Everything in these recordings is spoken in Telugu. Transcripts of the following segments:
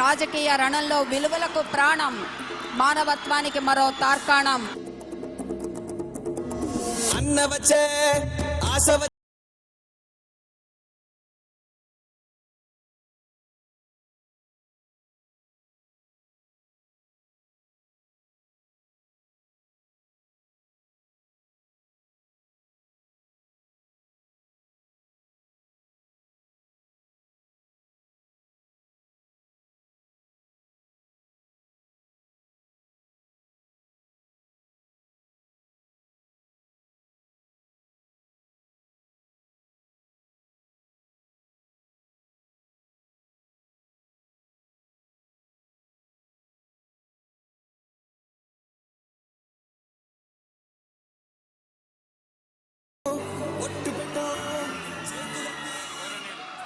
రాజకీయ రణంలో విలువలకు ప్రాణం మానవత్వానికి మరో తార్కాణం. అన్న వచ్చే ఆశ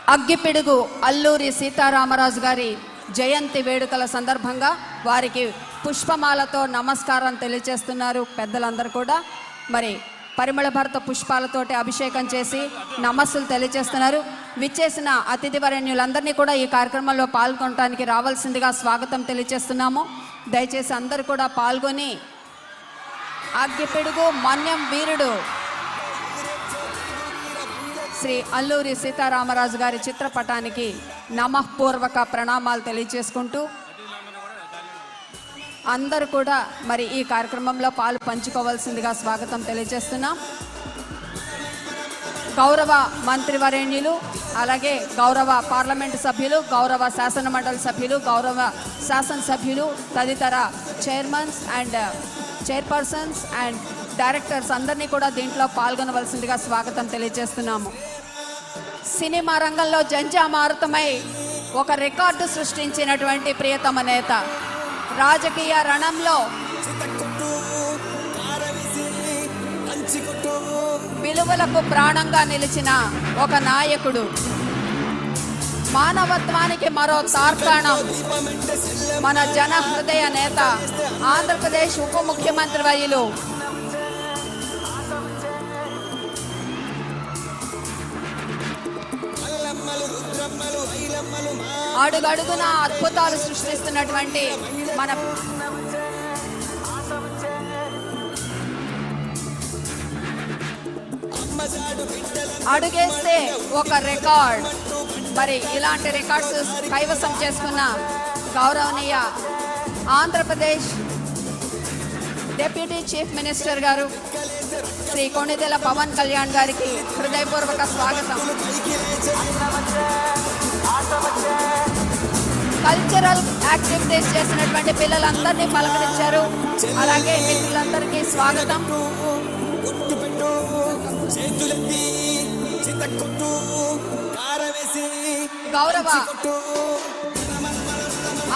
అగ్గిపిడుగు అల్లూరి సీతారామరాజు గారి జయంతి వేడుకల సందర్భంగా వారికి పుష్పమాలతో నమస్కారం తెలియజేస్తున్నారు పెద్దలందరూ కూడా. మరి పరిమళ భరత పుష్పాలతోటి అభిషేకం చేసి నమస్సులు తెలియజేస్తున్నారు. విచ్చేసిన అతిథివరణ్యులందరినీ కూడా ఈ కార్యక్రమంలో పాల్గొనడానికి రావాల్సిందిగా స్వాగతం తెలియజేస్తున్నాము. దయచేసి అందరూ కూడా పాల్గొని అగ్గిపిడుగు మన్యం వీరుడు శ్రీ అల్లూరి సీతారామరాజు గారి చిత్రపటానికి నమఃపూర్వక ప్రణామాలు తెలియజేసుకుంటూ అందరూ కూడా మరి ఈ కార్యక్రమంలో పాలు పంచుకోవాల్సిందిగా స్వాగతం తెలియజేస్తున్నాం. గౌరవ మంత్రివరేణ్యులు అలాగే గౌరవ పార్లమెంటు సభ్యులు గౌరవ శాసనమండలి సభ్యులు గౌరవ శాసనసభ్యులు తదితర chairmans and chairpersons and directors అందరినీ కూడా దీంట్లో పాల్గొనవలసిందిగా స్వాగతం తెలియజేస్తున్నాము. సినిమా రంగంలో జంజామారుతమై ఒక రికార్డు సృష్టించినటువంటి ప్రియతమ నేత. రాజకీయ రణంలో విలువలకు ప్రాణంగా నిలిచిన ఒక నాయకుడు. మానవత్వానికి మరో తార్కాణం మన జన హృదయ నేత ఆంధ్రప్రదేశ్ ఉప ముఖ్యమంత్రి వర్యులు అడుగడుగున అద్భుతాలు సృష్టిస్తున్నటువంటి మన అడుగేస్తే ఒక రికార్డ్. మరి ఇలాంటి రికార్డ్స్ కైవసం చేసుకున్న గౌరవనీయ ఆంధ్రప్రదేశ్ డెప్యూటీ చీఫ్ మినిస్టర్ గారు శ్రీ కొణిదెల పవన్ కళ్యాణ్ గారికి హృదయపూర్వక స్వాగతం. కల్చరల్ యాక్టివిటీస్ చేసినటువంటి పిల్లలందరినీ పలకరించారు. అలాగే మిత్రులందరికీ స్వాగతం. గౌరవ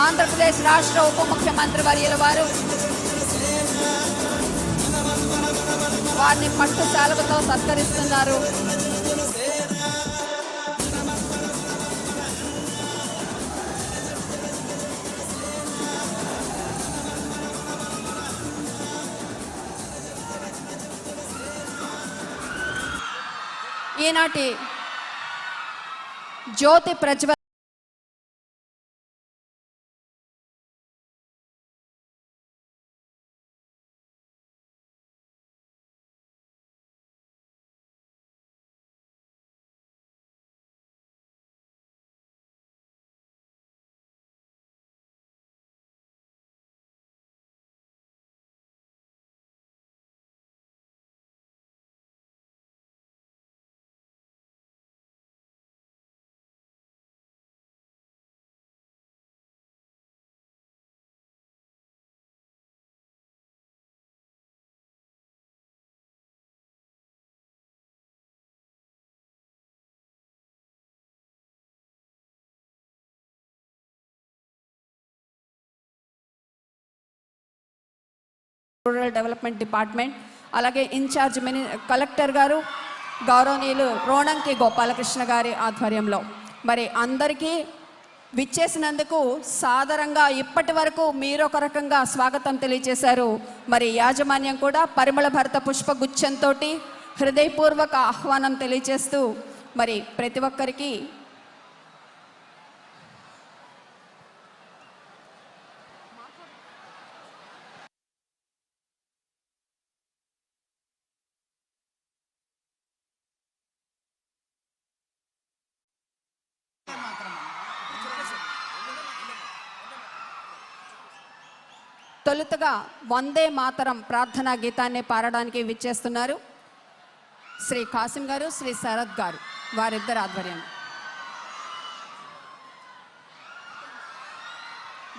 ఆంధ్రప్రదేశ్ రాష్ట్ర ఉప ముఖ్యమంత్రి వర్యుల వారు వారిని పట్టు శాలువతో సత్కరిస్తున్నారు. ఈనాటి జ్యోతి ప్రజ్వల రూరల్ డెవలప్మెంట్ డిపార్ట్మెంట్ అలాగే ఇన్ఛార్జ్ మిని కలెక్టర్ గారు గౌరవనీయులు రోణంకి గోపాలకృష్ణ గారి ఆధ్వర్యంలో. మరి అందరికీ విచ్చేసినందుకు సాదరంగా ఇప్పటి వరకు మీరొక రకంగా స్వాగతం తెలియజేశారు మరి యాజమాన్యం కూడా పరిమళ భరత పుష్పగుచ్చంతో హృదయపూర్వక ఆహ్వానం తెలియజేస్తూ మరి ప్రతి ఒక్కరికి తొలుతగా వందే మాతరం ప్రార్థనా గీతాన్ని పాడడానికి విచ్చేస్తున్నారు. శ్రీ కాసిం గారు శ్రీ శరత్ గారు వారిద్దరు ఆధ్వర్యం.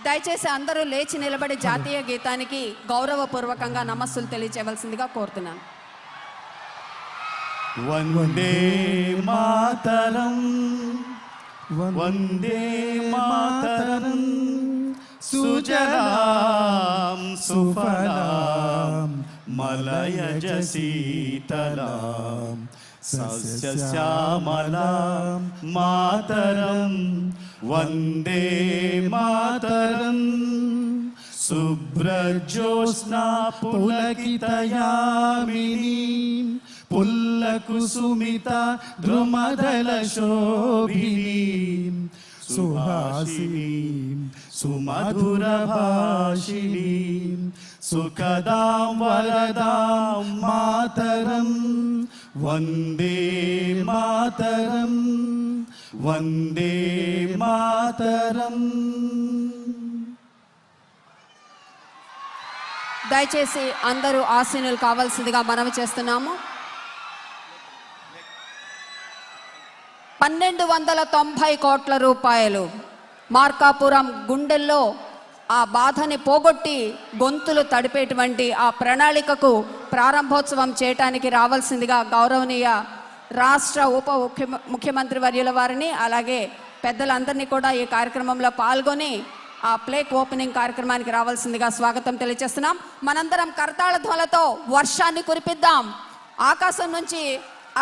దయచేసి అందరూ లేచి నిలబడి జాతీయ గీతానికి గౌరవపూర్వకంగా నమస్సులు తెలియచేయవలసిందిగా కోరుతున్నాను. వందే మాతరం వందే మాతరం సుజలాం సుఫలాం మలయజ శీతలాం సస్యశ్యామలాం మాతరం వందే మాతరం శుభ్రజ్యోత్స్నా పులకితయామినీం పుల్లకుసుమిత ద్రుమదల శోభిని సుహాసినీం సుమధుర భాషిణీం సుఖదాం వరదాం మాతరం వందే మాతరం వందే మాతరం దయచేసి అందరూ ఆసీనులు కావాల్సిందిగా మనవి చేస్తున్నాము. పన్నెండు వందల తొంభై కోట్ల రూపాయలు. మార్కాపురం గుండెల్లో ఆ బాధని పోగొట్టి గొంతులు తడిపేటువంటి ఆ ప్రణాళికకు ప్రారంభోత్సవం చేయటానికి రావాల్సిందిగా గౌరవనీయ రాష్ట్ర ఉప ముఖ్య ముఖ్యమంత్రి వర్యుల వారిని అలాగే పెద్దలందరినీ కూడా ఈ కార్యక్రమంలో పాల్గొని ఆ ప్లేక్ ఓపెనింగ్ కార్యక్రమానికి రావాల్సిందిగా స్వాగతం తెలియజేస్తున్నాం. మనందరం కరతాళ ధ్వలతో వర్షాన్ని కురిపిద్దాం. ఆకాశం నుంచి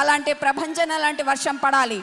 అలాంటి ప్రభంజన లాంటి వర్షం పడాలి.